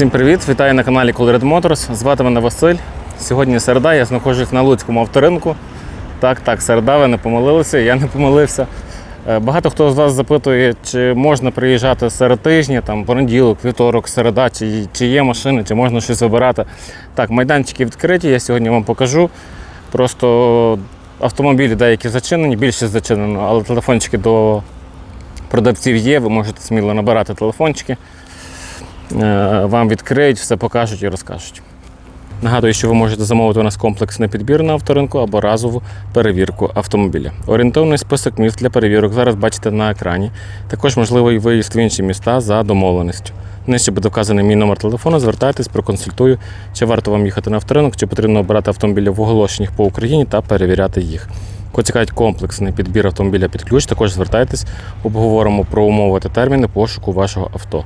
Всім привіт! Вітаю на каналі Colored Motors. Звати мене Василь. Сьогодні середа, я знаходжусь на Луцькому авторинку. Так, так, середа, ви не помилилися, я не помилився. Е, Багато хто з вас запитує, чи можна приїжджати серед тижня, там понеділок, вівторок, середа, чи, чи є машини, чи можна щось вибирати. Так, майданчики відкриті, я сьогодні вам покажу. Просто автомобілі деякі зачинені, більшість зачинено, але телефончики до продавців є, ви можете сміло набирати телефончики. Е, Вам відкриють, все покажуть і розкажуть. Нагадую, що ви можете замовити у нас комплексний підбір на авторинку або разову перевірку автомобіля. Орієнтовний список міст для перевірок зараз бачите на екрані. Також можливий виїзд в інші міста за домовленістю. Нижче буде вказаний мій номер телефону. Звертайтесь, проконсультую, чи варто вам їхати на авторинок, чи потрібно обирати автомобілі в оголошеннях по Україні та перевіряти їх. Кого цікавить комплексний підбір автомобіля під ключ, також звертайтесь, обговоримо про умови та терміни пошуку вашого авто.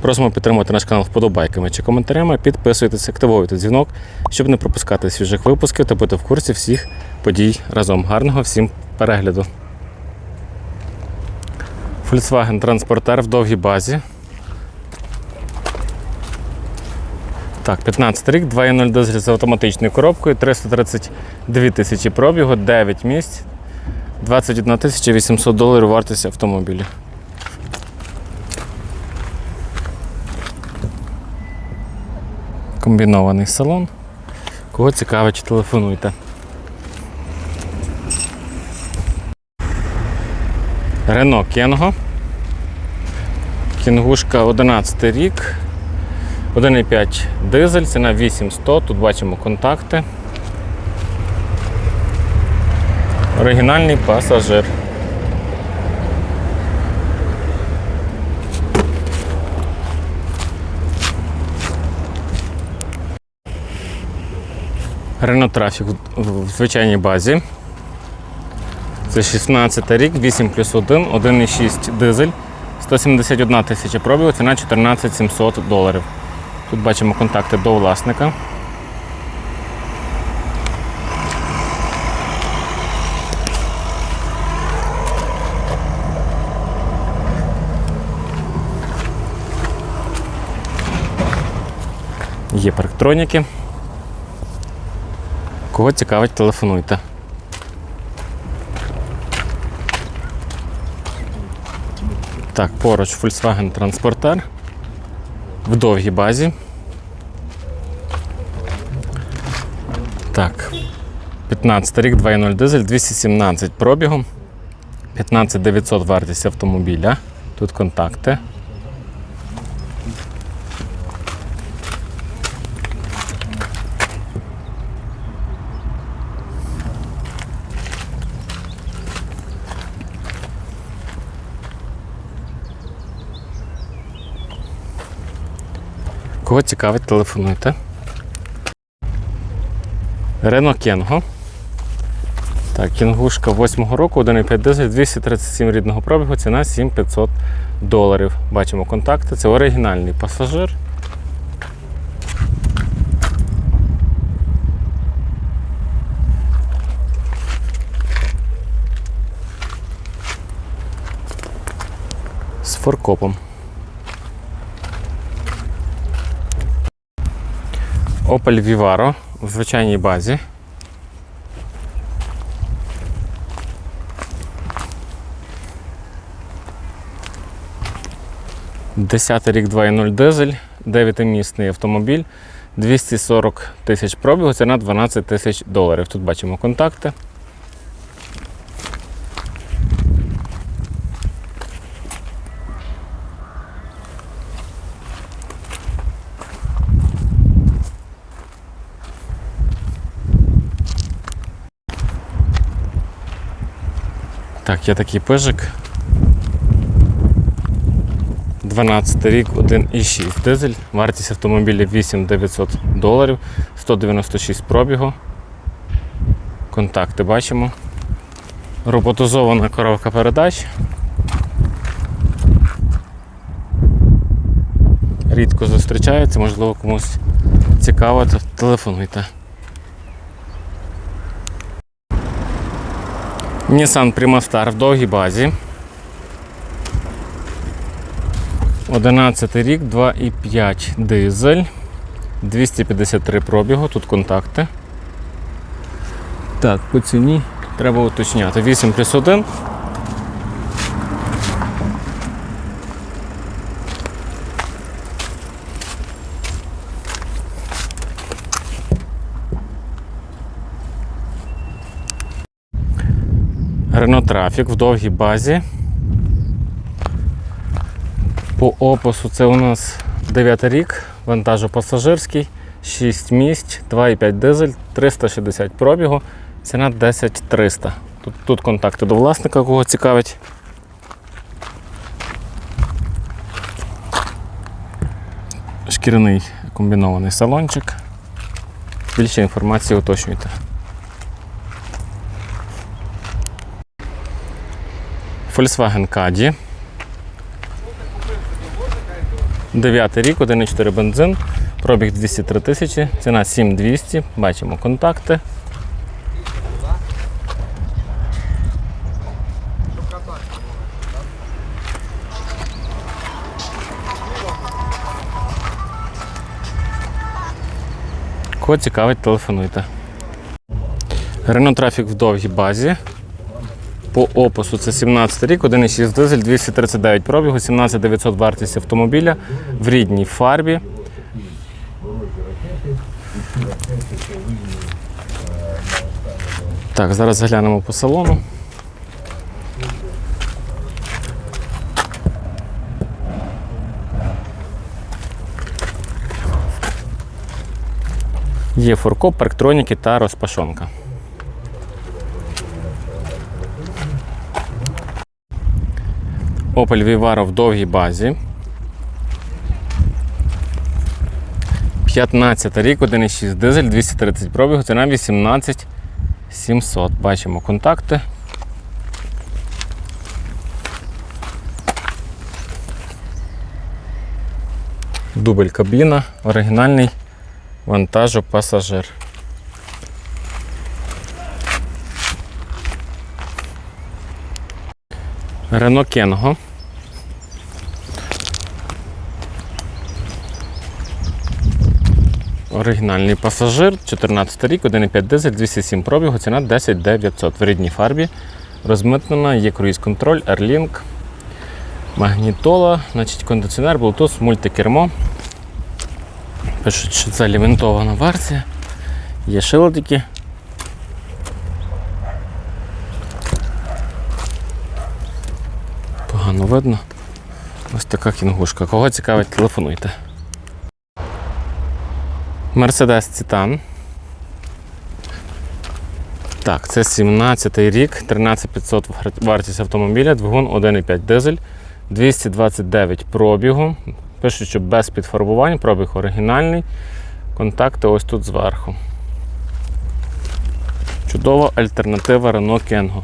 Просимо підтримати наш канал вподобайками чи коментарями, підписуйтесь, активуйте дзвінок, щоб не пропускати свіжих випусків та бути в курсі всіх подій разом. Гарного всім перегляду. Volkswagen Transporter в довгій базі. Так, 15 рік, 2.0 дизель з автоматичною коробкою, 332 тисячі пробігу, 9 місць, 21 тисяча 800 доларів вартість автомобіля. Комбінований салон. Кого цікавить, телефонуйте. Рено Кенго. Кінгушка 11 рік. 1,5 дизель, ціна 8100, тут бачимо контакти. Оригінальний пасажир. Renault Traffic в- в звичайній базі. Це 16 рік, 8 плюс 1, 1,6 дизель, 171 тисяча пробігу, ціна 14 700 доларів. Тут бачимо контакти до власника. Є парктроніки. Кого цікавить, телефонуйте. Так, поруч Volkswagen Transporter в довгій базі. Так, 15 рік, 2.0 дизель, 217 пробігом, 15 900 вартість автомобіля. Тут контакти. Кого цікавить, телефонуйте. Рено Кенго. Так, кінгушка 8 року, 1,5 дизель, 237 рідного пробігу, ціна 7500 доларів. Бачимо контакти. Це оригінальний пасажир. З форкопом. Opel Vivaro в звичайній базі. Десятий рік 2.0 дизель, 9-місний автомобіль, 240 тисяч пробігу, ціна 12 тисяч доларів. Тут бачимо контакти. Так, є такий пижик. 12 рік, 1,6 дизель. Вартість автомобіля 8900 доларів, 196 пробігу. Контакти бачимо. Роботизована коробка передач. Рідко зустрічається, можливо, комусь цікаво, телефонуйте. Nissan Primastar в довгій базі. 11 рік, 2,5 дизель. 253 пробігу, тут контакти. Так, по ціні треба уточняти. 8 плюс 1. Renault Traffic в довгій базі. По опису це у нас 9 рік, вантажопасажирський, 6 місць, 2,5 дизель, 360 пробігу, ціна 10 300. Тут, тут контакти до власника, кого цікавить. Шкіряний комбінований салончик. Більше інформації уточнюйте. Volkswagen Caddy. 9 рік, 1,4 бензин, пробіг 203 тисячі, ціна 7200, бачимо контакти. Кого цікавить, телефонуйте. Renault Traffic в довгій базі. По опису це 17 рік, 1,6 дизель, 239 пробігу, 17 900 вартість автомобіля в рідній фарбі. Так, зараз заглянемо по салону. Є фуркоп, парктроніки та розпашонка. Opel Vivaro в довгій базі. 15 рік, 1,6 дизель, 230 пробігу, ціна 18 700. Бачимо контакти. Дубль кабіна, оригінальний вантажопасажир. Рено Кенго. Оригінальний пасажир, 14 рік, 1,5 дизель, 207 пробігу, ціна 10 900 в рідній фарбі. Розмитнена, є круїз-контроль, Airlink, магнітола, значить кондиціонер, Bluetooth, мультикермо. Пишуть, що це лімітована версія. Є шилдики. Погано видно. Ось така кінгушка. Кого цікавить, телефонуйте. Мерседес Цитан. Так, це 17 рік, 13500 вартість автомобіля, двигун 1,5 дизель, 229 пробігу. Пишуть, що без підфарбувань, пробіг оригінальний. Контакти ось тут зверху. Чудова альтернатива Renault Kengo.